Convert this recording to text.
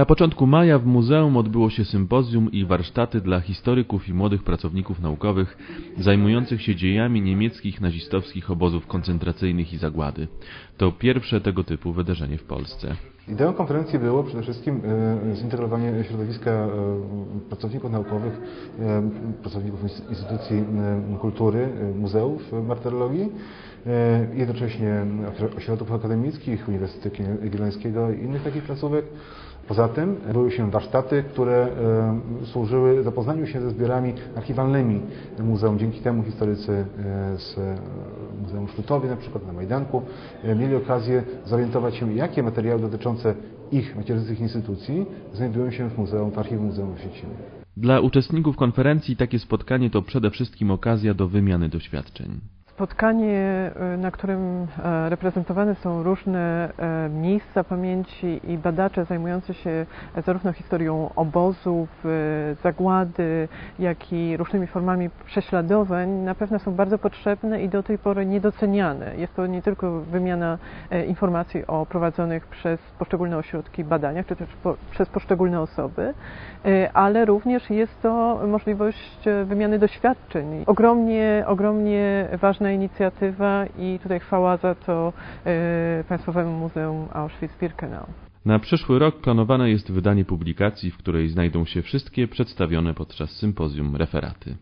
Na początku maja w muzeum odbyło się sympozjum i warsztaty dla historyków i młodych pracowników naukowych zajmujących się dziejami niemieckich nazistowskich obozów koncentracyjnych i zagłady. To pierwsze tego typu wydarzenie w Polsce. Ideą konferencji było przede wszystkim e, zintegrowanie środowiska e, pracowników naukowych, e, pracowników instytucji kultury, muzeów martyrologii, jednocześnie ośrodków akademickich, Uniwersytetu Jagiellońskiego i innych takich placówek. Poza tym były się warsztaty, które służyły zapoznaniu się ze zbiorami archiwalnymi muzeum. Dzięki temu historycy z Muzeum Szlutowie, na przykład na Majdanku, mieli okazję zorientować się, jakie materiały dotyczące ich macierzystych instytucji znajdują się w muzeum, w archiwum Muzeum Oświęcimia. Dla uczestników konferencji takie spotkanie to przede wszystkim okazja do wymiany doświadczeń spotkanie, y, na którym e, reprezentowane są różne e, miejsca pamięci i badacze zajmujący się zarówno historią obozów, zagłady, jak i różnymi formami prześladowań, na pewno są bardzo potrzebne i do tej pory niedoceniane. Jest to nie tylko wymiana e, informacji o prowadzonych przez poszczególne ośrodki badaniach, czy też przez poszczególne osoby, ale również jest to możliwość wymiany doświadczeń. Ogromnie, ogromnie ważne inicjatywa i tutaj chwała za to e, Państwowemu Muzeum Auschwitz-Birkenau. Na przyszły rok planowane jest wydanie publikacji, w której znajdą się wszystkie przedstawione podczas sympozjum referaty.